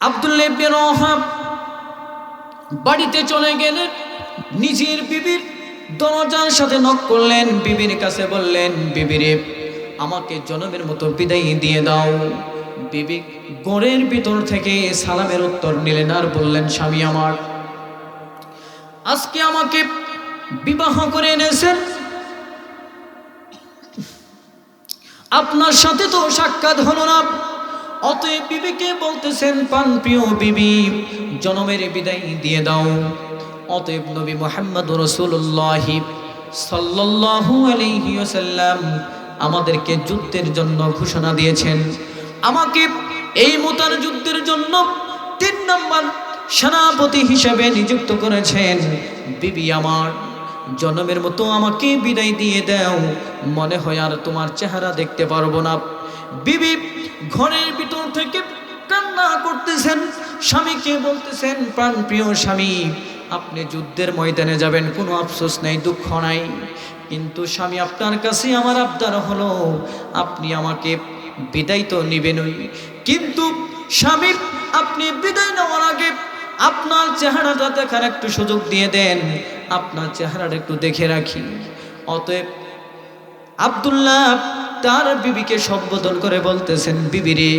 আব্দুল্লাহ ইবনে বাড়িতে চলে গেলেন নিজের বিবির দরজার সাথে নক করলেন। বিবির কাছে বললেন, বিবিরে, আমাকে জনমের মতো বিদায় দিয়ে দাও। বিবি গোড়ের ভিতর থেকে সালামের উত্তর নিলেন আর বললেন, স্বামী আমার, আজকে আমাকে বিবাহ করে এনেছেন। আপনার সাথে তো সাক্ষাৎ হলো না। অতএব বিবিকে বলতেছেন, পান প্রিয় বিবি, জনমের বিদায় দিয়ে দাও। অতএব নবী মোহাম্মদ রসুল্লাহ সাল্লাল্লাহু আলাইহি আমাদেরকে যুদ্ধের জন্য ঘোষণা দিয়েছেন। আমাকে এই মোতার যুদ্ধের জন্য তিন নম্বর সেনাপতি হিসেবে নিযুক্ত করেছেন। বিবি আমার, জনমের মতো আমাকে বিদায় দিয়ে দাও। মনে হয় আর তোমার চেহারা দেখতে পারব না। বিবি ঘরের ভিতর থেকে কান্না করতেছেন, স্বামীকে বলতেছেন, প্রাণ প্রিয় স্বামী, আপনি যুদ্ধের ময়দানে যাবেন, কোনো আফসোস নেই, দুঃখ নাই। কিন্তু স্বামী আপনার কাছে আমার আবদার হলো, আপনি আমাকে বিদায় তো নিবেনই। কিন্তু স্বামী, আপনি বিদায় নেওয়ার আগে আপনার চেহারাটা দেখার একটু সুযোগ দিয়ে দেন, আপনার চেহারাটা একটু দেখে রাখি। অতএব আব্দুল্লাহ তার বিবিকে সম্বোধন করে বলতেছেন বিবিরে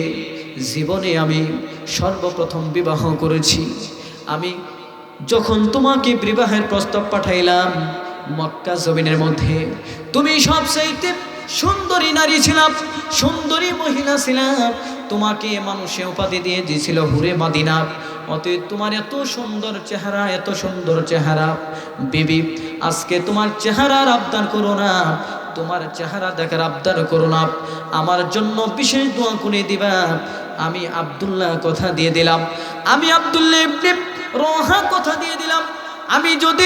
জীবনে আমি সর্বপ্রথম বিবাহ করেছি। আমি যখন তোমাকে বিবাহের প্রস্তাব পাঠাইলাম মক্কা জমিনের মধ্যে, তুমি সবচাইতে সুন্দরী নারী ছিলাম, সুন্দরী মহিলা ছিলাম। তোমাকে মানুষে উপাধি দিয়ে দিয়েছিল হুরে মাদিনা। অতএব তোমার এত সুন্দর চেহারা, এত সুন্দর চেহারা। বিবি, আজকে তোমার চেহারার আবদার করো না। তোমার চেহারা দেখার আবদার করো না। আমার জন্য বিশেষ দোয়া করে দিবা। আমি আব্দুল্লাহ কথা দিয়ে দিলাম। আমি আব্দুল্লাহ ইবনে রহা কথা দিয়ে দিলাম। আমি যদি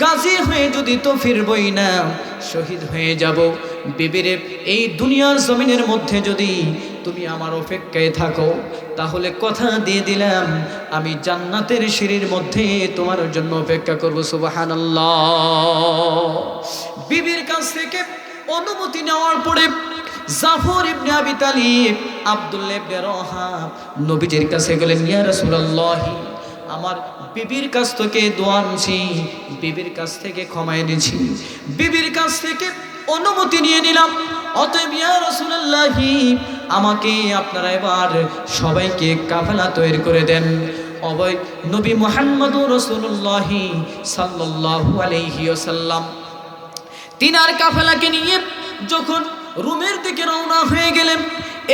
গাজী হয়ে যদি তো ফিরবই না, শহীদ হয়ে যাব। বিবিরে, এই দুনিয়ার জমিনের মধ্যে যদি তুমি আমার অপেক্ষায় থাকো, তাহলে কথা দিয়ে দিলাম। আমি জান্নাতের সিঁড়ির মধ্যে তোমার জন্য অপেক্ষা করব সুবাহান বিবির কাছ থেকে অনুমতি নেওয়ার পরে জাফর ইবনে আবি তালিব, আব্দুল্লাহ ইবনে রহাব নবীজির কাছে গেলেন, ইয়া রাসূলুল্লাহি, আমার বিবির কাছ থেকে দোয়া আনছি, বিবির কাছ থেকে ক্ষমা এনেছি। বিবির কাছ থেকে অনুমতি নিয়ে নিলাম। অতএব, ইয়া রাসূলুল্লাহি, আমাকে আপনারা এবার সবাইকে কাফেলা তৈরি করে দেন। অবয়, নবী মুহাম্মদুর রাসূলুল্লাহি সাল্লাল্লাহু আলাইহি ওয়াসাল্লাম তিনার কাফেলাকে নিয়ে যখন রুমের দিকে রওনা হয়ে গেলেন,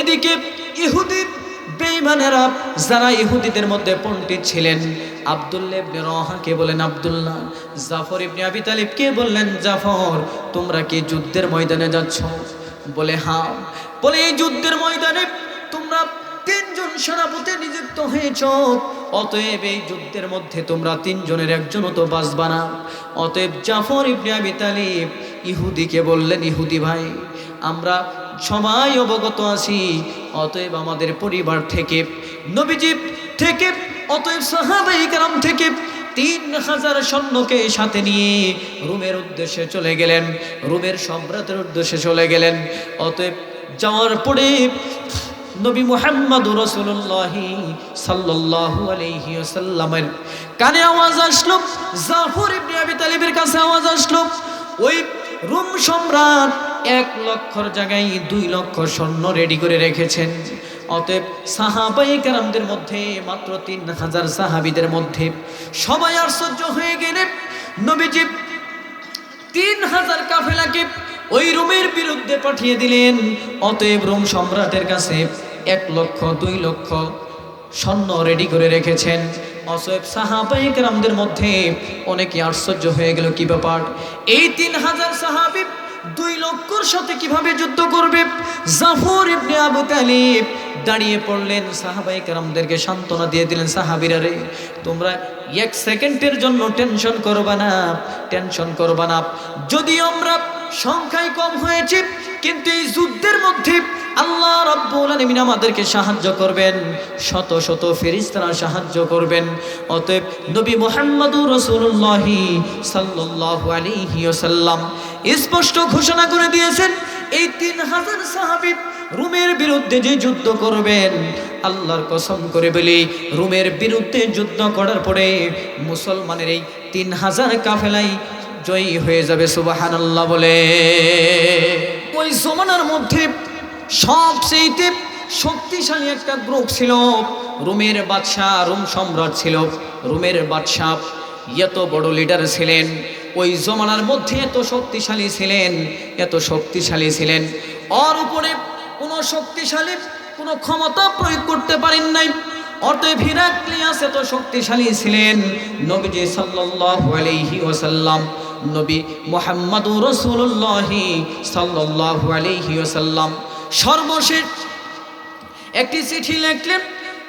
এদিকে ইহুদি বেঈমানেরা যারা ইহুদিদের মধ্যে পণ্ডিত ছিলেন আব্দুল্লাহ ইবনে রহাকে বলেন আব্দুল্লাহ, জাফর ইবনে আবি তালিবকে বললেন জাফর, তোমরা কি যুদ্ধের ময়দানে যাচ্ছ? বলে হ্যাঁ বলে, এই যুদ্ধের ময়দানে তোমরা তিনজন সেনাপতি নিযুক্ত হয়েছ। অতএব এই যুদ্ধের মধ্যে তোমরা তিনজনের একজনও তো বাঁচবা না। অতএব জাফর ইবনে আবি তালিব ইহুদিকে বললেন, ইহুদি ভাই, আমরা সবাই অবগত আছি, অতএব আমাদের পরিবার থেকে, নবীজি থেকে, অতএব সাহাবাই কালাম থেকে তিন হাজার সৈন্যকে সাথে নিয়ে রুমের উদ্দেশ্যে চলে গেলেন। রুমের সম্রাটের উদ্দেশ্যে চলে গেলেন। অতএব যাওয়ার পরে নবী মুহাম্মদ রসুল্লাহ সাল্লাল্লাহু আলাইহি ওয়াসাল্লামের কানে আওয়াজ আসলো, জাফর ইবনে আবি তালিবের কাছে আওয়াজ আসলো। ওই রুম সম্রাট এক লক্ষর জায়গায় দুই লক্ষ স্বর্ণ রেডি করে রেখেছেন। অতএব সাহাবাই কারামদের মধ্যে মাত্র তিন হাজার সাহাবিদের মধ্যে সবাই আশ্চর্য হয়ে গেলে নবীজি তিন হাজার কাফেলাকে ওই রুমের বিরুদ্ধে পাঠিয়ে দিলেন। অতএব রোম সম্রাটের কাছে এক লক্ষ, দুই লক্ষ স্বর্ণ রেডি করে রেখেছেন। অসয়েব সাহাবাহিক রামদের মধ্যে অনেকে আশ্চর্য হয়ে গেল, কি ব্যাপার? এই তিন হাজার সাহাবি দুই লক্ষর সাথে কীভাবে যুদ্ধ করবে? জাফর ইবনে আবু তালিব দাঁড়িয়ে পড়লেন। সাহাবাহিক রামদেরকে সান্ত্বনা দিয়ে দিলেন, সাহাবিরা রে, তোমরা এক সেকেন্ডের জন্য টেনশন করবা না, টেনশন করবা না। যদি আমরা সংখ্যায় কম হয়েছে, কিন্তু এই যুদ্ধের মধ্যে আল্লাহ রাব্বুল আলামিন আমাদেরকে সাহায্য করবেন, শত শত ফেরেশতারা সাহায্য করবেন। অতএব নবী মুহাম্মদুর রাসূলুল্লাহ সাল্লাল্লাহু আলাইহি ওয়াসাল্লাম স্পষ্ট ঘোষণা করে দিয়েছেন এই তিন হাজার সাহাবী রুমের বিরুদ্ধে যে যুদ্ধ করবেন, আল্লাহর কসম করে বলি, রুমের বিরুদ্ধে যুদ্ধ করার পরে মুসলমানের এই তিন হাজার কাফেলাই জয়ী হয়ে যাবে সুবাহান আল্লাহ বলে। ওই জমানার মধ্যে সবচেয়ে শক্তিশালী একটা গ্রুপ ছিল, রুমের বাদশাহ, রুম সম্রাট ছিল। রুমের বাদশাহ, এত বড় লিডার ছিলেন। ওই জমানার মধ্যে এত শক্তিশালী ছিলেন, এত শক্তিশালী ছিলেন। ওর উপরে কোনো শক্তিশালী, কোনো ক্ষমতা প্রয়োগ করতে পারেন নাই। অতএব হিরাক্লিয়াস এত শক্তিশালী ছিলেন, নবীজি সাল্লাল্লাহু আলাইহি ওয়াসাল্লাম, নবী মুহাম্মাদুর রাসূলুল্লাহি সাল্লাল্লাহু আলাইহি ওয়াসাল্লাম। সর্বশেষ একটি চিঠি লিখলেন,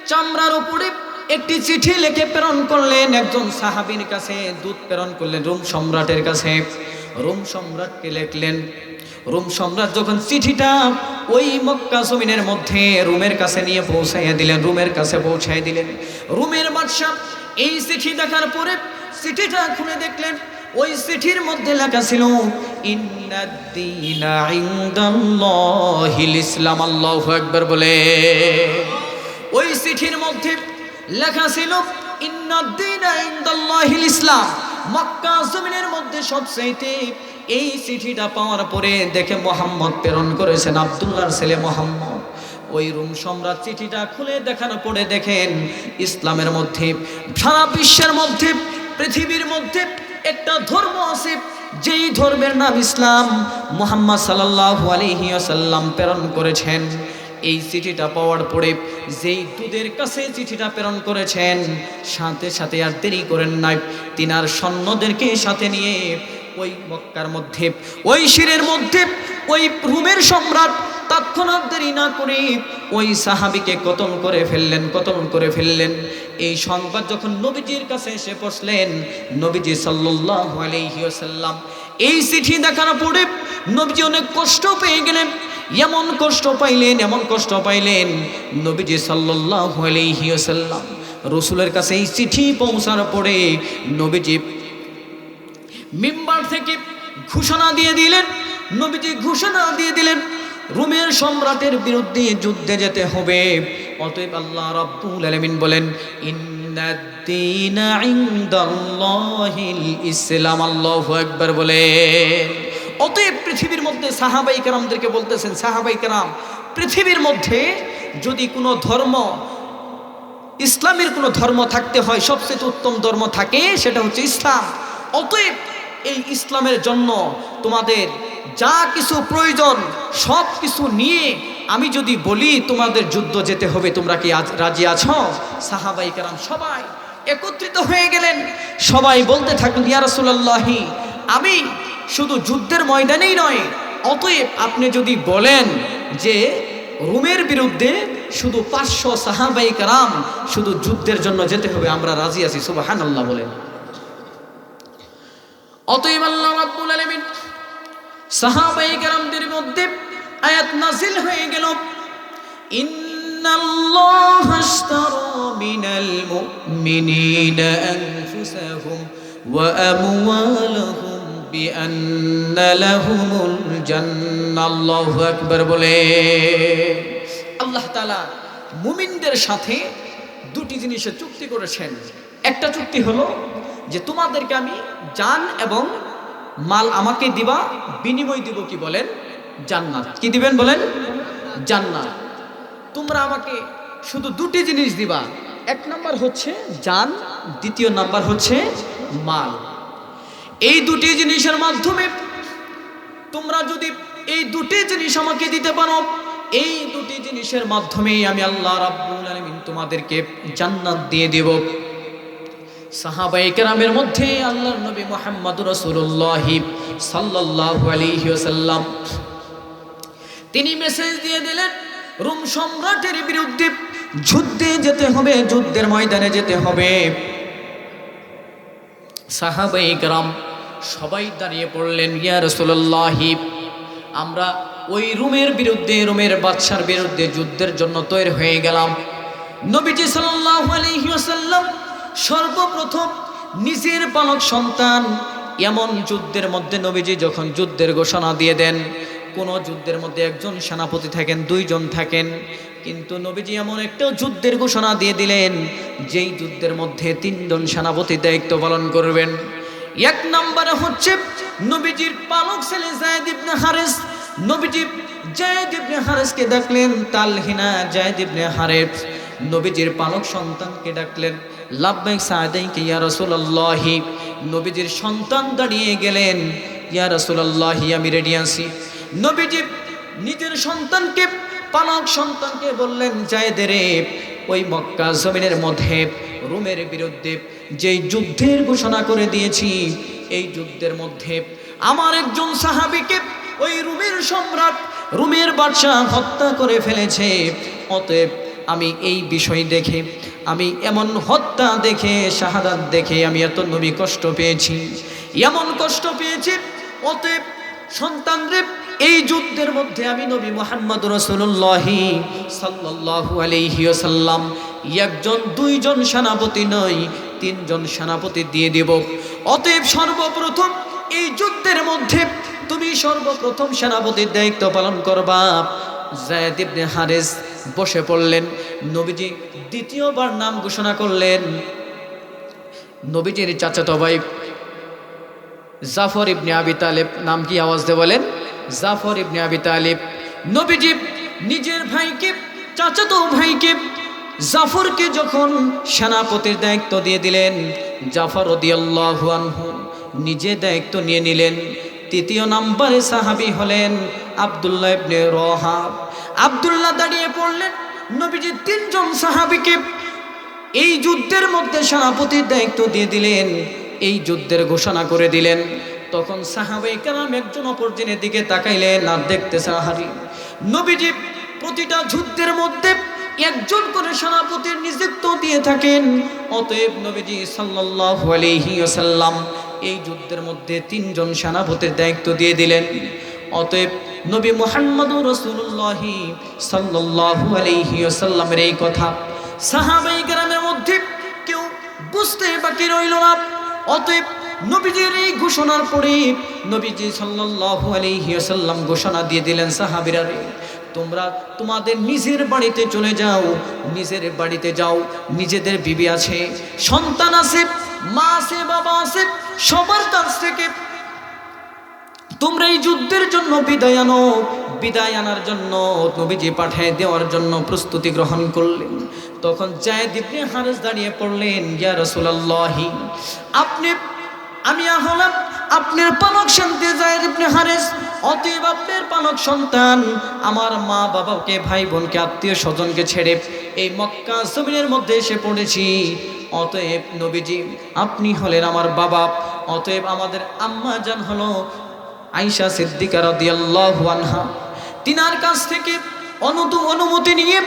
চামড়ার উপরে একটি চিঠি লিখে প্রেরণ করলেন একজন সাহাবীর কাছে, দূত প্রেরণ করলেন রোম সম্রাটের কাছে। রোম সম্রাটকে লিখলেন, রোম সম্রাট যখন চিঠিটা ওই মক্কা জমিনের মধ্যে রুমের কাছে নিয়ে পৌঁছাইয়া দিলেন, রুমের কাছে পৌঁছাই দিলেন। রুমের বাদশাহ এই চিঠি দেখার পরে চিঠিটা খুলে দেখলেন, ওই চিঠির মধ্যে লেখা ছিল ইসলাম আল্লাহু আকবার বলে। ওই চিঠির মধ্যে লেখা ছিল ইসলাম। মক্কা জমিনের মধ্যে সবচাইতে এই চিঠিটা পাওয়ার পরে দেখে মোহাম্মদ প্রেরণ করেছেন আব্দুল্লাহর ছেলে মোহাম্মদ। ওই রুম সম্রাট চিঠিটা খুলে দেখার পরে দেখেন ইসলামের মধ্যে, সারা বিশ্বের মধ্যে, পৃথিবীর মধ্যে একটা ধর্ম আছে, যেই ধর্মের নাম ইসলাম। মোহাম্মদ সাল্লাল্লাহু আলাইহি ওয়াসাল্লাম প্রেরণ করেছেন। এই চিঠিটা পাওয়ার পরে যেই দুধের কাছে চিঠিটা প্রেরণ করেছেন, সাথে সাথে আর দেরি করেন নাই। তিনার সৈন্যদেরকে সাথে নিয়ে ওই মক্কার মধ্যে, ওই শিরের মধ্যে, ওই রুমের সম্রাট তৎক্ষণাৎ দেরি না করে ওই সাহাবিকে কতল করে ফেললেন কতল করে ফেললেন। এই সংবাদ যখন নবীজির কাছে এসে পৌঁছলেন, নবীজি সাল্লাল্লাহু আলাইহি ওয়াসাল্লাম এই চিঠি দেখার পরে নবীজি অনেক কষ্ট পেয়ে গেলেন। এমন কষ্ট পাইলেন, এমন কষ্ট পাইলেন নবীজি সাল্লাল্লাহু আলাইহি ওয়াসাল্লাম। রসুলের কাছে এই চিঠি পৌঁছার পরে নবীজি মিম্বার থেকে ঘোষণা দিয়ে দিলেন, নবীজি ঘোষণা দিয়ে দিলেন, রোমের সম্রাটের বিরুদ্ধে যুদ্ধে যেতে হবে। অতএব আল্লাহ রাব্বুল আলামিন বলেন ইনদাল্লাহিল ইসলাম। আল্লাহু আকবার বলে। অতএব পৃথিবীর মধ্যে সাহাবাই কেরামদেরকে বলতেছেন, সাহাবাই কেরাম, পৃথিবীর মধ্যে যদি কোনো ধর্ম, ইসলামের কোনো ধর্ম থাকতে হয়, সবচেয়ে উত্তম ধর্ম থাকে, সেটা হচ্ছে ইসলাম। অতএব এই ইসলামের জন্য তোমাদের যা কিছু প্রয়োজন সব কিছু নিয়ে আমি যদি বলি, তোমাদের যুদ্ধ যেতে হবে, তোমরা কি আজ রাজি আছো? সাহাবাই কারাম সবাই একত্রিত হয়ে গেলেন। সবাই বলতে থাকলেন, ইয়া রাসূলুল্লাহি, আমি শুধু যুদ্ধের ময়দানেই নয়, অতএব আপনি যদি বলেন যে রুমের বিরুদ্ধে শুধু পাঁচশো সাহাবাই কারাম শুধু যুদ্ধের জন্য যেতে হবে, আমরা রাজি আছি। সুবাহান আল্লাহ বলেন। অতএব আল্লাহ রাব্বুল আলামিন সাহাবাই কেরামদের মধ্যে আয়াত নাজিল হয়ে গেল। বলে, আল্লাহ মুমিনদের সাথে দুটি জিনিসের চুক্তি করেছেন। একটা চুক্তি হলো যে তোমাদেরকে আমি জান এবং মাল আমাকে দিবা, বিনিময় দিব কি বলেন? জান্নাত। কি দিবেন বলেন? জান্নাত। তোমরা আমাকে শুধু দুটি জিনিস দিবা। এক নাম্বার হচ্ছে জান, দ্বিতীয় নাম্বার হচ্ছে মাল। এই দুটি জিনিসের মাধ্যমে তোমরা যদি এই দুটি জিনিস আমাকে দিতে পারো, এই দুটি জিনিসের মাধ্যমেই আমি আল্লাহ রাব্বুল আলামিন তোমাদেরকে জান্নাত দিয়ে দেব। সাহাবাই কেরামের মধ্যে আল্লাহর নবী মোহাম্মদ রসুল্লাহ সাল্লাল্লাহু আলাইহি ওয়াসাল্লাম তিনি মেসেজ দিয়ে দিলেন, রোম সম্রাটের বিরুদ্ধে যুদ্ধে যেতে হবে, যুদ্ধের ময়দানে যেতে হবে। সাহাবাই গ্রাম সবাই দাঁড়িয়ে পড়লেন, ইয়া রসুল্লাহি আমরা ওই রুমের বিরুদ্ধে, রুমের বাদশার বিরুদ্ধে যুদ্ধের জন্য তৈরি হয়ে গেলাম। নবীজি সাল্লাল্লাহু আলাইহি ওয়াসাল্লাম সর্বপ্রথম নিজের পালক সন্তান এমন যুদ্ধের মধ্যে নবীজি যখন যুদ্ধের ঘোষণা দিয়ে দেন কোন যুদ্ধের মধ্যে একজন সেনাপতি থাকেন, দুইজন থাকেন। কিন্তু নবীজি এমন একটা যুদ্ধের ঘোষণা দিয়ে দিলেন, যেই যুদ্ধের মধ্যে তিনজন সেনাপতি দায়িত্ব পালন করবেন। এক নম্বরে হচ্ছে নবীজির পালক ছেলে জায়দ ইবনে হারেস। নবীজি জায়দ ইবনে হারেসকে ডাকলেন তালহিনা জায়দ ইবনে হারেস। নবীজির পালক সন্তানকে ডাকলেন লাভবাইক সাদাইকে, ইয়া রাসূলুল্লাহি। নবীজির সন্তান দাঁড়িয়ে গেলেন, ইয়া রাসূলুল্লাহি, আমি রেডি আছি। নবীজি নিজের সন্তানকে, পালক সন্তানকে বললেন জায়দে রে, ওই মক্কা জমিনের মধ্যে, রোমের বিরুদ্ধে যেই যুদ্ধের ঘোষণা করে দিয়েছি, এই যুদ্ধের মধ্যে আমার একজন সাহাবিকে ওই রুমের সম্রাট, রুমের বাদশাহ হত্যা করে ফেলেছে। অতএব আমি এই বিষয় দেখে, আমি এমন হত্যা দেখে, শাহাদাত দেখে আমি এত নবী কষ্ট পেয়েছি। এমন কষ্ট পেয়েছি, অতএব সন্তানরে এই যুদ্ধের মধ্যে আমি নবী মোহাম্মদ রসুল্লাহি সাল্লাল্লাহু আলাইহি ওয়াসাল্লাম, একজন, দুইজন সেনাপতি নয় তিনজন সেনাপতি দিয়ে দেব। অতএব সর্বপ্রথম এই যুদ্ধের মধ্যে তুমি সর্বপ্রথম সেনাপতির দায়িত্ব পালন করবা। জায়দ ইবনে হারেস বসে পড়লেন, নবীজি দ্বিতীয়বার নাম ঘোষণা করলেন। নবীজির চাচাতো ভাই জাফর ইবনে আবি তালেব নাম কি আওয়াজ দিয়ে বলেন? জাফর ইবনে আবি তালেব, নবীজি নিজের ভাইকে, চাচাতো ভাইকে, জাফরকে যখন সেনাপতির দায়িত্ব দিয়ে দিলেন, জাফর আনহু নিজে দায়িত্ব নিয়ে নিলেন। তৃতীয় নম্বরে সাহাবী হলেন আব্দুল্লাহ ইবনে রহাব। আব্দুল্লাহ দাঁড়িয়ে পড়লেন, নবীজি তিনজন সাহাবিকে এই যুদ্ধের মধ্যে সেনাপতির দায়িত্ব দিয়ে দিলেন, এই যুদ্ধের ঘোষণা করে দিলেন। তখন সাহাবাই কালাম একজন অপরজনের দিকে তাকাইলেন আর দেখতে সাহারি নবীজি প্রতিটা যুদ্ধের মধ্যে একজন করে সেনাপতির নিযুক্ত দিয়ে থাকেন। অতএব নবীজি সাল্লাল্লাহু আলাইহি এই যুদ্ধের মধ্যে তিনজন সেনাপতির দায়িত্ব দিয়ে দিলেন। অতএব নবী মোহাম্মদ রাসূলুল্লাহি সাল্লাল্লাহু আলাইহি এই কথা। সাহাবাই গ্রামের মধ্যে কেউ বুঝতে বাকি রইল না। অতএব নবীজির এই ঘোষণার পরে নবীজি সাল্লাল্লাহু আলাইহি ওয়াসাল্লাম ঘোষণা দিয়ে দিলেন, সাহাবীরা রে, তোমরা তোমাদের নিজের বাড়িতে চলে যাও, নিজের বাড়িতে যাও, নিজেদের বিবি আছে, সন্তান আছে, মা আছে, বাবা আছে, সবার কাছ থেকে তোমরা এই যুদ্ধের জন্য বিদায় আনো। বিদায় আনার জন্য নবীজি পাঠিয়ে দেওয়ার জন্য প্রস্তুতি গ্রহণ করলেন। তখন জায়দ ইবনে হারেস দাঁড়িয়ে পড়লেন, ইয়া রাসূলুল্লাহি, আপনি আমি হলাম আপনার পালক শান্তি জায়দ ইবনে হারেস। অতএব আপনার পালক সন্তান আমার মা বাবাকে, ভাই বোনকে, আত্মীয় স্বজনকে ছেড়ে এই মক্কা জমিনের মধ্যে এসে পড়েছি। অতএব নবীজি, আপনি হলেন আমার বাবা। অতএব আমাদের আম্মা জান হলো আইসা সিদ্দিকা রাদিয়াল্লাহু আনহা। তিনার কাছ থেকে অনুতু, অনুমতি নিয়ে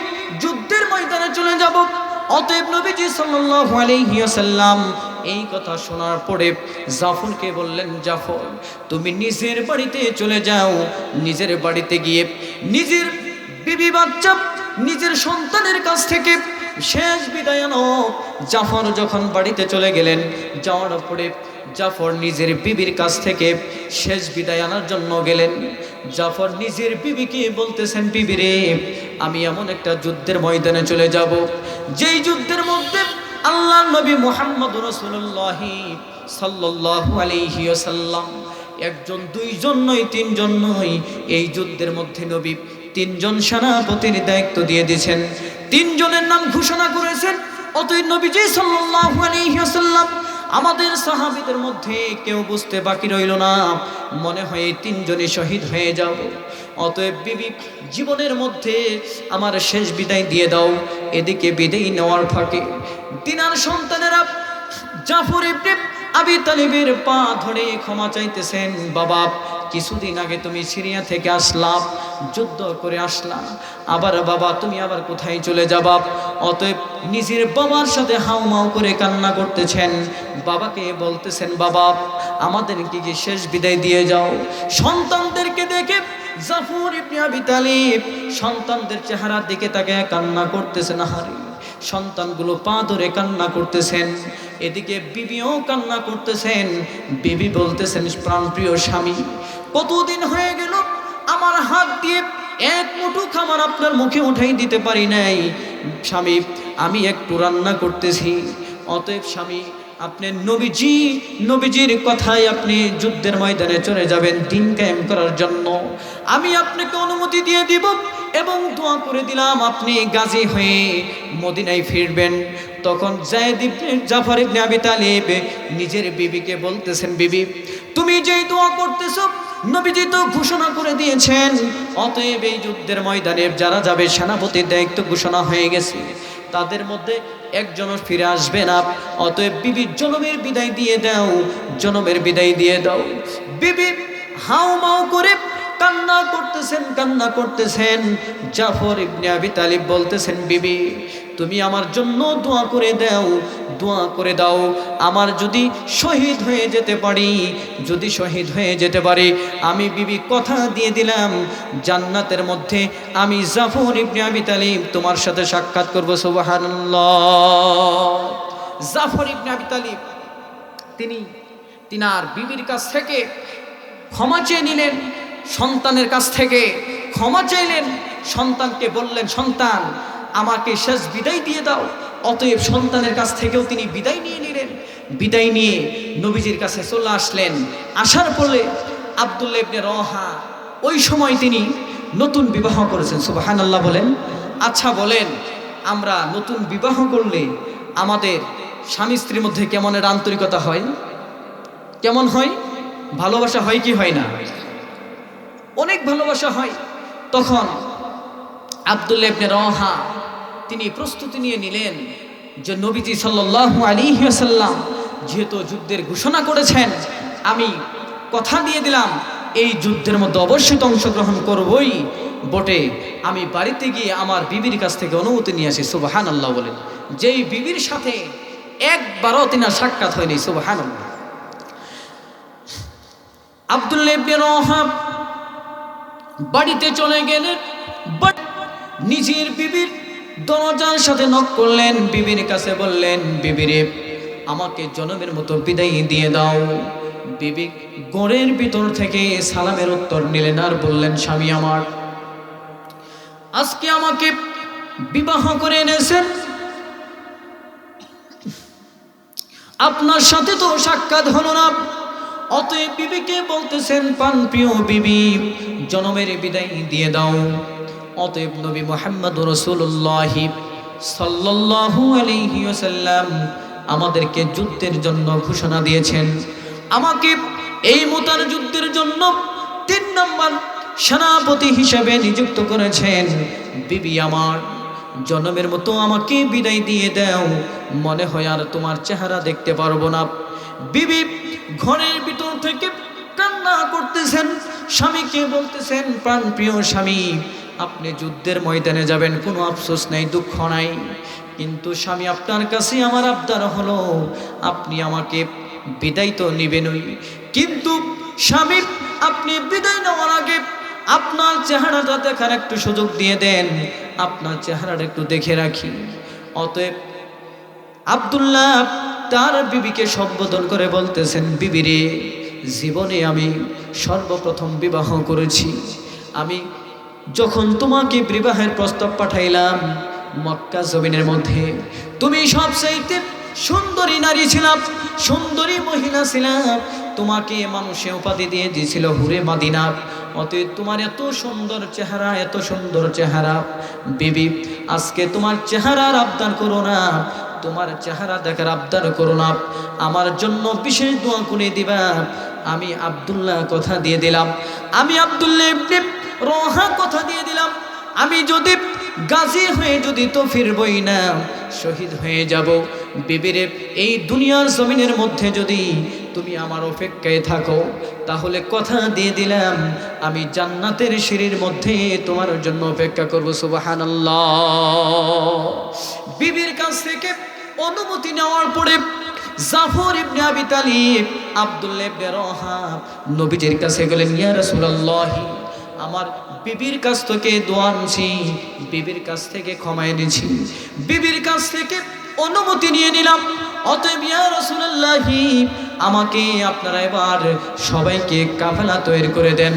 যুদ্ধের ময়দানে চলে যাব। অতএব নবীজি সাল্লাল্লাহু আলাইহি ওয়াসাল্লাম এই কথা শোনার পরে জাফরকে বললেন, জাফর, তুমি নিজের বাড়িতে চলে যাও। নিজের বাড়িতে গিয়ে নিজের বিবি বাচ্চা, নিজের সন্তানের কাছ থেকে শেষ বিদায় আনো জাফর যখন বাড়িতে চলে গেলেন, যাওয়ার পরে জাফর নিজের বিবির কাছ থেকে শেষ বিদায় আনার জন্য গেলেন। জাফর নিজের বিবিকে বলতেছেন, বিবি রে, আমি এমন একটা যুদ্ধের ময়দানে চলে যাব, যেই যুদ্ধের মধ্যে আল্লাহ নবী মোহাম্মদ রসুল্লাহ সাল্লাহ আলাইহি সাল্লাম একজন, দুইজন নয়, তিনজন নয়। এই যুদ্ধের মধ্যে নবী তিনজন সেনাপতির দায়িত্ব দিয়ে দিয়েছেন। তিনজনের নাম ঘোষণা করেছেন। অতই নবীজি সাল্লাহ আলহি ওয়াসাল্লাম আমাদের সাহাবিদের মধ্যে কেউ বুঝতে বাকি রইল না। মনে হয় তিনজনে শহীদ হয়ে যাব অতএব বিবি, জীবনের মধ্যে আমার শেষ বিদায় দিয়ে দাও। এদিকে বিদায় নেওয়ার ফাঁকে দিনার সন্তানেরা জাফর ইবনে আবি তালিবের পা ধরে ক্ষমা চাইতেছেন। বাবা কিছুদিন আগে তুমি সিরিয়া থেকে আসলাম যুদ্ধ করে আসলাম আবার বাবা, তুমি আবার কোথায় চলে যাবা? অতএব নিজের বাবার সাথে হাউমাউ করে কান্না করতেছেন। বাবাকে বলতেছেন, বাবা, আমাদেরকে কি শেষ বিদায় দিয়ে যাও? সন্তানদেরকে দেখে জাফর ইবনে আবি তালিব সন্তানদের চেহারার দিকে তাকে কান্না করতেছেন হারি সন্তানগুলো পা ধরে কান্না করতেছেন। এদিকে বিবিও কান্না করতেছেন। বিবি বলতেছেন প্রাণপ্রিয় স্বামী, কতদিন হয়ে গেল? আমার হাত দিয়ে এক মুঠো খাবার আপনার মুখে উঠাই দিতে পারি নাই। স্বামী, আমি একটু রান্না করতেছি। অতএব স্বামী, আপনি নবীজি, নবীজির কথায় আপনি যুদ্ধের ময়দানে চলে যাবেন দিন কায়েম করার জন্য। আমি আপনাকে অনুমতি দিয়ে দিব এবং দোয়া করে দিলাম আপনি গাজী হয়ে মদিনায় ফিরবেন। তখন জায়দ জাফর ইবনে আবি তালিব নিজের বিবিকে বলতেছেন, বিবি, তুমি যেই দোয়া করতেছো, নবীজি তো ঘোষণা করে দিয়েছেন। অতএব এই যুদ্ধের ময়দানে যারা যাবে, সেনাপতির দায়িত্ব ঘোষণা হয়ে গেছে। তাদের মধ্যে একজনও ফিরে আসবে না। অতএব বিবি, জনমের বিদায় দিয়ে দাও, জনমের বিদায় দিয়ে দাও। বিবি হাউ মাউ করে কান্না করতেছেন কান্না করতেছেন। জাফর ইবনে আবি তালিব বলতেছেন, বিবি, তুমি আমার জন্য দোয়া করে দাও, দোয়া করে দাও। আমার যদি শহীদ হয়ে যেতে পারি, যদি শহীদ হয়ে যেতে পারি, আমি বিবি কথা দিয়ে দিলাম, জান্নাতের মধ্যে আমি জাফর ইবনে আবি তালিব তোমার সাথে সাক্ষাৎ করব, সুবহানাল্লাহ। জাফর ইবনে আবি তালিব, তিনি তিনার বিবির কাছ থেকে ক্ষমা চেয়ে নিলেন। সন্তানের কাছ থেকে ক্ষমা চাইলেন, সন্তানকে বললেন, সন্তান, আমাকে শেষ বিদায় দিয়ে দাও। অতএব সন্তানের কাছ থেকেও তিনি বিদায় নিয়ে নিলেন। বিদায় নিয়ে নবীজির কাছে চলে আসলেন। আসার পরে আবদুল্লা ইবনে রহা ওই সময় তিনি নতুন বিবাহ করেছেন। সুবাহান আল্লাহ বলেন আচ্ছা বলেন, আমরা নতুন বিবাহ করলে আমাদের স্বামী স্ত্রীর মধ্যে কেমনের আন্তরিকতা হয়? কেমন হয়? ভালোবাসা হয় কি হয় না? অনেক ভালোবাসা হয়। তখন আবদুল্লা রহা তিনি প্রস্তুতি নিয়ে নিলেন যে নবীজি সাল্লাল্লাহু আলাইহি ওয়াসাল্লাম যেহেতু যুদ্ধের ঘোষণা করেছেন, আমি কথা দিয়ে দিলাম, এই যুদ্ধের মধ্যে অবশ্যই অংশগ্রহণ করবই। বটে, আমি বাড়িতে গিয়ে আমার বিবির কাছ থেকে অনুমতি নিয়ে আসি সুবাহান আল্লাহ বলেন। যেই বিবির সাথে একবারও তিনার সাক্ষাৎ হয়নি সুবাহান আল্লাহ আবদুল্লাহ বাড়িতে চলে গেলেন বাট নিজের বিবির দরজার সাথে নক করলেন, বিবির কাছে বললেন, বিবিরে, আমাকে জনমের মতো বিদায় দিয়ে দাও। বিবি গড়ের ভিতর থেকে সালামের উত্তর নিলেন আর বললেন, স্বামী আমার, আজকে আমাকে বিবাহ করে এনেছেন। আপনার সাথে তো সাক্ষাৎ হলো না। অতএব বিবিকে বলতেছেন, পান প্রিয় বিবি, জনমের বিদায় দিয়ে দাও। অতএব নবী মোহাম্মদ রসুল্লাহ সাল্লাল্লাহু আলাইহি আমাদেরকে যুদ্ধের জন্য ঘোষণা দিয়েছেন। আমাকে এই মোতার যুদ্ধের জন্য তিন নম্বর সেনাপতি হিসেবে নিযুক্ত করেছেন। বিবি আমার, জনমের মতো আমাকে বিদায় দিয়ে দাও, মনে হয় আর তোমার চেহারা দেখতে পারব না। বিবি ঘরের ভিতর থেকে কান্না করতেছেন, স্বামীকে বলতেছেন, প্রাণ প্রিয় স্বামী, আপনি যুদ্ধের ময়দানে যাবেন, কোনো আফসোস নেই, দুঃখ নাই। কিন্তু স্বামী আপনার কাছে আমার আবদার হলো, আপনি আমাকে বিদায় তো নিবেনই। কিন্তু স্বামী, আপনি বিদায় নেওয়ার আগে আপনার চেহারাটা দেখার একটু সুযোগ দিয়ে দেন, আপনার চেহারাটা একটু দেখে রাখি। অতএব আবদুল্লাহ তার বিবিকে সম্বোধন করে বলতেছেন বিবিরে জীবনে আমি সর্বপ্রথম বিবাহ করেছি। আমি যখন তোমাকে বিবাহের প্রস্তাব পাঠাইলাম, মক্কা জমিনের মধ্যে, তুমি সবচাইতে সুন্দরী নারী ছিলাম, সুন্দরী মহিলা ছিলাম। তোমাকে মানুষে উপাধি দিয়ে দিয়েছিল হুরে মাদিনা। অতএব তোমার এত সুন্দর চেহারা, এত সুন্দর চেহারা। বিবি, আজকে তোমার চেহারার আবদার করো না। তোমার চেহারা দেখার আবদার করো না। আমার জন্য বিশেষ দোয়া কুনে দিবা। আমি আবদুল্লাহ কথা দিয়ে দিলাম। আমি আবদুল্লাহ ইবনে রহা কথা দিয়ে দিলাম। আমি যদি গাজী হয়ে যদি তো ফিরবই না, শহীদ হয়ে যাব। বিবিরে, এই দুনিয়ার জমিনের মধ্যে যদি তুমি আমার অপেক্ষায় থাকো। তাহলে কথা দিয়ে দিলাম, আমি জান্নাতের সিঁড়ির মধ্যে তোমার জন্য অপেক্ষা করব সুবাহান বিবির কাছ থেকে অনুমতি নেওয়ার পরে জাফর ইবনে আবি তালিব, আব্দুল্লাহ ইবনে রহাব নবীজির কাছে গেলেন, ইয়া রাসূলুল্লাহি, আমার বিবির কাছ থেকে দোয়া আনছি, বিবির কাছ থেকে ক্ষমা এনেছি। বিবির কাছ থেকে অনুমতি নিয়ে নিলাম, অতএব ইয়া রাসূলুল্লাহি আমাকে আপনারা এবার সবাইকে কাফেলা তৈরি করে দেন।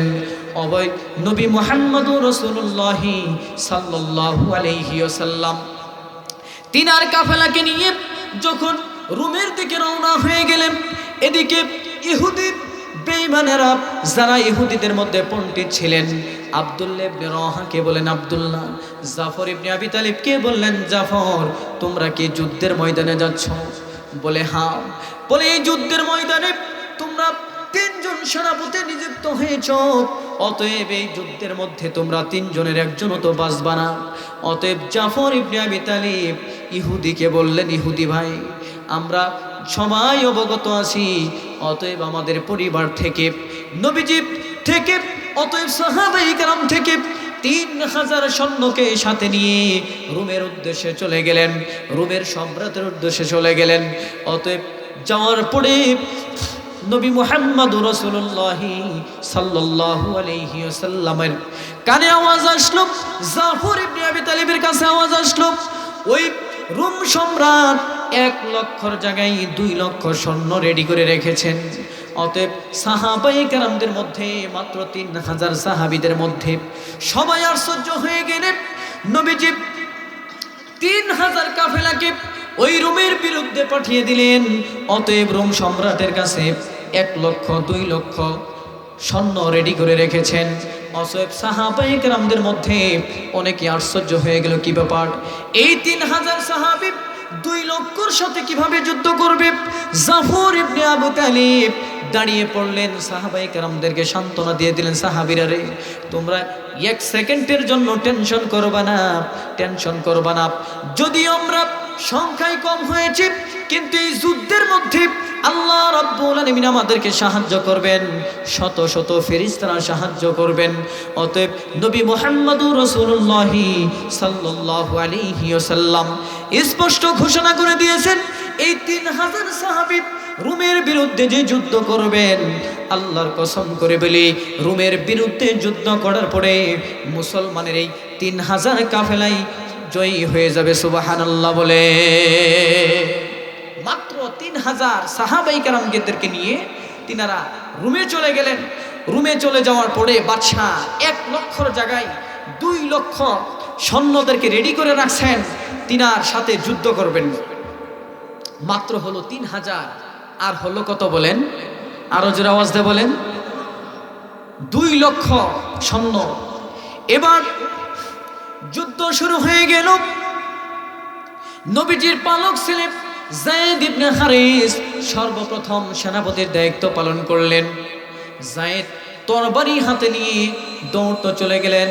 অবয় নবী মোহাম্মদুর রসুল্লাহি সাল্লাল্লাহু আলাইহি ওয়াসাল্লাম। তিনার কাফেলাকে নিয়ে যখন রুমের দিকে রওনা হয়ে গেলেন, এদিকে ইহুদি বেঈমানেরা যারা ইহুদিদের মধ্যে পণ্ডিত ছিলেন আব্দুল্লাহ ইবনে রহাকে বলেন আবদুল্লাহ, জাফর ইবনে আবি তালিবকে বললেন, জাফর, তোমরা কি যুদ্ধের ময়দানে যাচ্ছ? বলে হ্যাঁ বলে, এই যুদ্ধের ময়দানে তোমরা তিনজন সেনাপতি নিযুক্ত হয়েছ। অতএব এই যুদ্ধের মধ্যে তোমরা তিনজনের একজনও তো বাঁচবা না। অতএব জাফর ইবনে আবি তালিব ইহুদিকে বললেন, ইহুদি ভাই, আমরা সবাই অবগত আছি, অতএব আমাদের পরিবার থেকে, নবীজি থেকে, অতএব সাহাবাই কালাম থেকে তিন হাজার সৈন্যকে সাথে নিয়ে রুমের উদ্দেশ্যে চলে গেলেন। রুমের সম্রাটের উদ্দেশ্যে চলে গেলেন। অতএব যাওয়ার পরে নবী মুহাম্মদ রসুল্লাহ সাল্লাল্লাহু আলাইহি ওয়াসাল্লামের কানে আওয়াজ আসলো, জাফর ইবনে আবি তালিবের কাছে আওয়াজ আসলো। ওই রুম সম্রাট এক লক্ষর জায়গায় দুই লক্ষ স্বর্ণ রেডি করে রেখেছেন। অতএব সাহাবাই কারামদের মধ্যে মাত্র তিন হাজার সাহাবিদের মধ্যে সবাই আশ্চর্য হয়ে গেলেন। নবীজি তিন হাজার কাফেলাকে ওই রোমের বিরুদ্ধে পাঠিয়ে দিলেন। অতএব রোম সম্রাটের কাছে এক লক্ষ, দুই লক্ষ স্বর্ণ রেডি করে রেখেছেন। অতএব সাহাবাহিক রামদের মধ্যে অনেকে আশ্চর্য হয়ে গেল, কি ব্যাপার? এই তিন হাজার সাহাবি দুই লক্ষর সাথে কীভাবে যুদ্ধ করবে? জাফর ইবনে আবু তালিব দাঁড়িয়ে পড়লেন সাহাবাহিক রামদেরকে সান্ত্বনা দিয়ে দিলেন, সাহাবিরা রে, তোমরা এক সেকেন্ডের জন্য টেনশন করবা না, টেনশন করবা না। যদি আমরা সংখ্যায় কম হয়েছে, কিন্তু এই যুদ্ধের মধ্যে আল্লাহ রাব্বুল আলামিন আমাদেরকে সাহায্য করবেন, শত শত ফেরেশতারা সাহায্য করবেন। অতএব নবী মুহাম্মদুর রাসূলুল্লাহ সাল্লাল্লাহু আলাইহি ওয়াসাল্লাম স্পষ্ট ঘোষণা করে দিয়েছেন, এই তিন হাজার সাহাবী রুমের বিরুদ্ধে যে যুদ্ধ করবেন, আল্লাহর কসম করে বলি, রুমের বিরুদ্ধে যুদ্ধ করার পরে মুসলমানের এই তিন হাজার কাফেলাই জয়ী হয়ে যাবে সুবাহান আল্লাহ বলে। মাত্র তিন হাজার সাহাবাই কারামগেদেরকে নিয়ে তিনারা রুমে চলে গেলেন। রুমে চলে যাওয়ার পরে বাদশাহ এক লক্ষর জায়গায় দুই লক্ষ সৈন্যদেরকে রেডি করে রাখছেন, তিনার সাথে যুদ্ধ করবেন। মাত্র হলো তিন হাজার, আর হলো কত বলেন? আরও জোর আওয়াজ দিয়ে বলেন। দুই লক্ষ সৈন্য। এবার যুদ্ধ শুরু হয়ে গেল। নবীজির পালক ছিলেন জায়েদ ইবনে হারিস সর্বপ্রথম সেনাপতির দায়িত্ব পালন করলেন। জায়েদ তরবারি হাতে নিয়ে দৌড়তে চলে গেলেন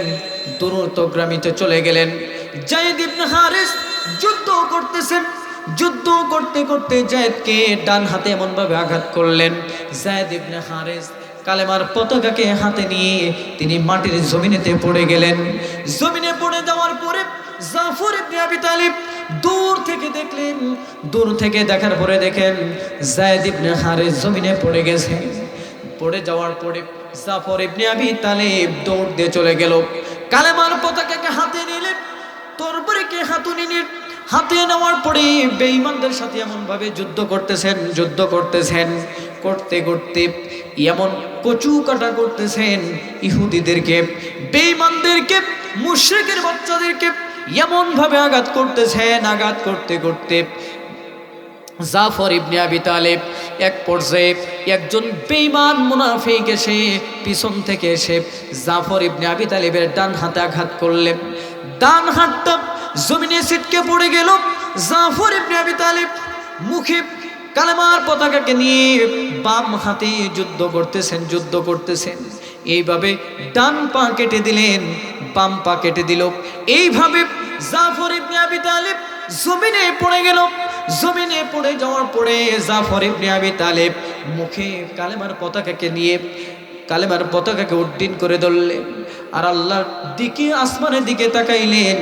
দূরত্বগ্রামীতে চলে গেলেন। জায়েদ ইবনে হারিস যুদ্ধ করতেছেন যুদ্ধ করতে করতে জায়েদকে ডান হাতে এমনভাবে আঘাত করলেন। জায়েদ ইবনে হারিস কালেমার পতাকাকে হাতে নিয়ে তিনি মাটির জমিনেতে পড়ে গেলেন। জমিনে পড়ে যাওয়ার পরে জাফর ইবনে আবি তালিব দূর থেকে দেখলেন, দূর থেকে দেখার পরে দেখেন জায়েদ ইবনে হারিস জমিনে পড়ে গেছে। পড়ে যাওয়ার পরে জাফর ইবনে আবি তালিব দৌড় দিয়ে চলে গেল। কালেমার পতাকাকে হাতে নিলেন তরবারিকে হাতুনি নিলেন হাতে নেওয়ার পরে বেঈমানদের সাথে এমন ভাবে যুদ্ধ করতেছেন যুদ্ধ করতেছেন। করতে করতে এমন কচু কাটা করতেছেন ইহুদিদেরকে, বেঈমানদেরকে, মুশরিকের বাচ্চাদেরকে এমন ভাবে আঘাত করতেছেন, আঘাত করতে করতে জাফর ইবনে আবি তালেব এক পর্যায়ে একজন বেঈমান মুনাফিক এসে পিছন থেকে এসে জাফর ইবনে আবি তালেবের ডান হাতে আঘাত করলেন। ডান হাতটা জমিনে ছিটকে পড়ে গেল। জাফর ইবনে আবি তালেব মুখে কালেমার পতাকাকে নিয়ে বাম হাতে যুদ্ধ করতেছেন যুদ্ধ করতেছেন। এইভাবে ডান পা কেটে দিলেন, বাম পা কেটে দিল। এইভাবে জাফর ইবনে আবি তালেব জমিনে পড়ে গেল। জমিনে পড়ে যাওয়ার পরে জাফর ইবনে আবি তালেব মুখে কালেমার পতাকাকে নিয়ে কালেমার পতাকাকে উড্ডীন করে ধরলেন। আর আল্লাহর দিকে, আসমানের দিকে তাকাইলেন,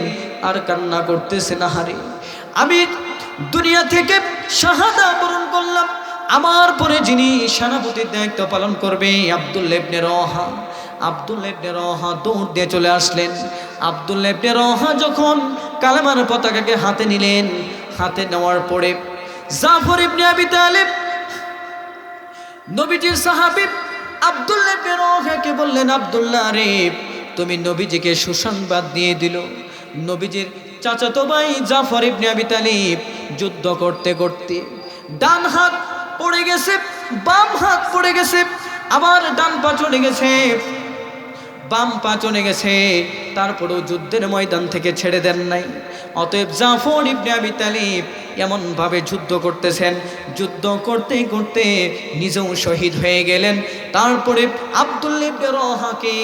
আর কান্না করতেছে না হারে আমি দুনিয়া থেকে শাহাদা বরণ করলাম। আমার পরে যিনি সেনাপতির দায়িত্ব পালন করবে, আব্দুল লেবনে রহা আব্দুল লেবনে রহা দৌড় দিয়ে চলে আসলেন। আব্দুল লেবনে রহা যখন কালেমার পতাকাকে হাতে নিলেন, হাতে নেওয়ার পরে জাফর ইবনে আবি তালেব নবীজির সাহাবী আব্দুল্লাহ ইবনে রওহাকে বললেন, আব্দুল্লাহ রে, তুমি নবীজিকে সুসংবাদ দিয়ে দিল। নবীজির চাচাতো ভাই জাফর ইবনে আবি তালিব, যুদ্ধ করতে করতে ডান হাত পড়ে গেছে, বাম হাত পড়ে গেছে, আবার ডান পা চলে গেছে, বাম পা চলে গেছে, তারপরেও যুদ্ধের ময়দান থেকে ছেড়ে দেন নাই। অতএব জাফর ইবনে আবি তালিব এমনভাবে যুদ্ধ করতেছেন, যুদ্ধ করতে করতে নিজেও শহীদ হয়ে গেলেন। তারপরে আব্দুল ইবনে রহাকে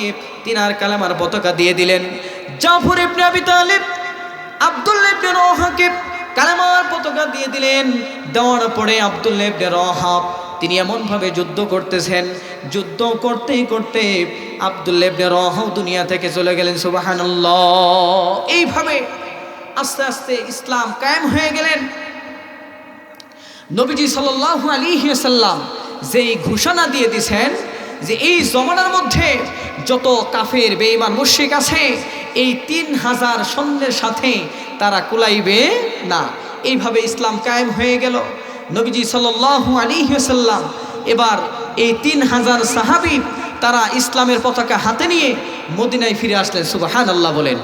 তিনার কালামার পতাকা দিয়ে দিলেন। জাফর ইবনে আবি তালিব আব্দুল ইবনে কালামার পতাকা দিয়ে দিলেন। দেওয়ার পরে আব্দুল ইবনে তিনি এমনভাবে যুদ্ধ করতেছেন। যুদ্ধ করতে করতে আব্দুল ইবনে দুনিয়া থেকে চলে গেলেন, সুবহানাল্লাহ। এইভাবে আস্তে আস্তে ইসলাম কায়েম হয়ে গেলেন। নবীজি সাল্লাল্লাহু আলাইহি সাল্লাম যেই ঘোষণা দিয়ে দিছেন যে এই জমানার মধ্যে যত কাফের, বেঈমান, মুশরিক আছে এই তিন হাজার সৈন্যের সাথে তারা কুলাইবে না। এইভাবে ইসলাম কায়েম হয়ে গেল। নবীজি সাল্লাল্লাহু আলাইহি সাল্লাম এবার এই তিন হাজার সাহাবি তারা ইসলামের পতাকা হাতে নিয়ে মদিনায় ফিরে আসলেন। সুবহানাল্লাহ বলেন।